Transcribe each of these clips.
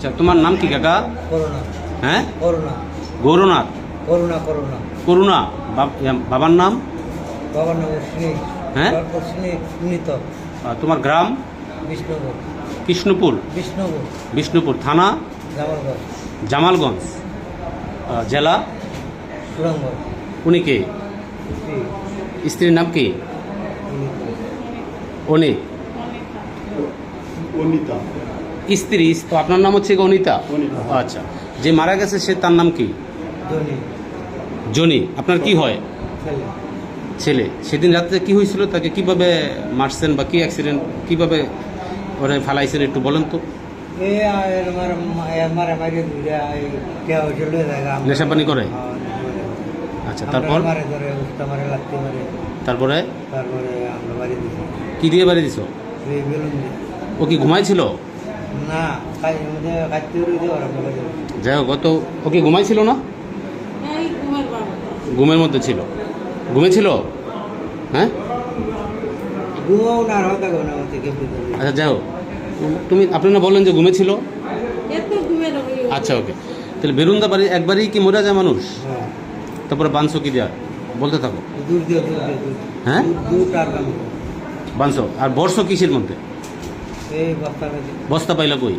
আচ্ছা তোমার নাম কি কাকা? করোনা হ্যাঁ? করোনা গৌরনাথ। করোনা করোনা করুণা। বাবার নাম? বাবার নাম হ্যাঁ? উন্নীত তোমার গ্রাম? বিষ্ণুপুর। কৃষ্ণপুর। বিষ্ণুপুর। বিষ্ণুপুর থানা? জামালগঞ্জ। জামালগঞ্জ। জেলা? উনি কে? স্ত্রীর নাম কি? অনিক অনিতা। স্ত্রী তো আপনার নাম হচ্ছে কি অনিতা? অনিতা। আচ্ছা। যে মারা গেছে সে তার নাম কি? জনি আপনার কি হয়? ছেলে। সেদিন রাত্রে কি হয়েছিল? তাকে কীভাবে মারছেন বা কি অ্যাক্সিডেন্ট কীভাবে ওরে ফালাইছেন একটু বলেন তো। জায়গা নেশা পানি করে? আচ্ছা তারপর? তারপরে? কি দিয়ে বাড়ি দিছো? ও কি ঘুমাইছিল? যাই হোক ও তো ও কি ঘুমাইছিল না? ঘুমের মধ্যে ছিল। ঘুমেছিল? হ্যাঁ? আচ্ছা যাই হোক। তুমি আপনি না বললেন যে ঘুমেছিল? আচ্ছা ওকে। তাহলে বেরুন্দা বাড়ি একবারই কি মরে যায় মানুষ? হ্যাঁ। তারপরে বানসো কি দেওয়া বলতে থাকো। হ্যাঁ? বানসো। আর বর্ষ কিসের মধ্যে? বস্তা পাইলা কই?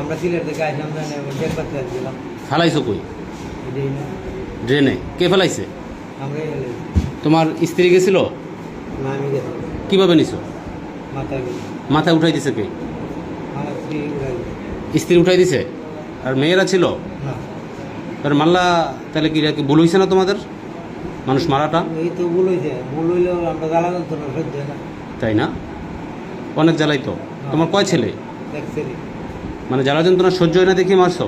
আমরা সিলেট থেকে আসলাম ফালাইছো কই? ড্রেনে কে ফেলাইছে? তোমার স্ত্রী গেছিল? না আমি গেছি কীভাবে নিছো? মাথায় মাথায় উঠাই দিছে কে? স্ত্রী উঠাই দিছে। আর মেয়েরা ছিল? আর মাল্লা তাহলে কি কি ভুল হয়েছে না তোমাদের? মানুষ মারাটা? এই তো ভুল হয়েছে ভুল হইলেও আমরা জ্বালা তাই না? অনেক জ্বালাই তো তোমার কয় ছেলে? মানে জ্বালা যন্ত্রণা সহ্য হয় না দেখি মারছো?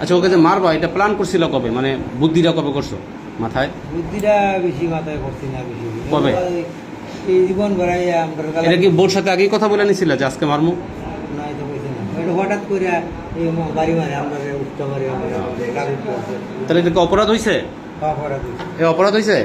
আচ্ছা ওকে যে মারবা এটা প্ল্যান করছিল কবে? মানে বুদ্ধিটা কবে করছ? মাথায়? বুদ্ধিটা বেশি মাথায় করছি না বেশি। কবে? এই জীবন এটা কি বোর সাথে আগেই কথা বলে নিছিল যে আজকে মারমু? হঠাৎ করে এই বাড়ি মারে আমরা উঠতে করছে তাহলে এটা কি অপরাধ হয়েছে অপরাধ হইছে, এ অপরাধ হইছে।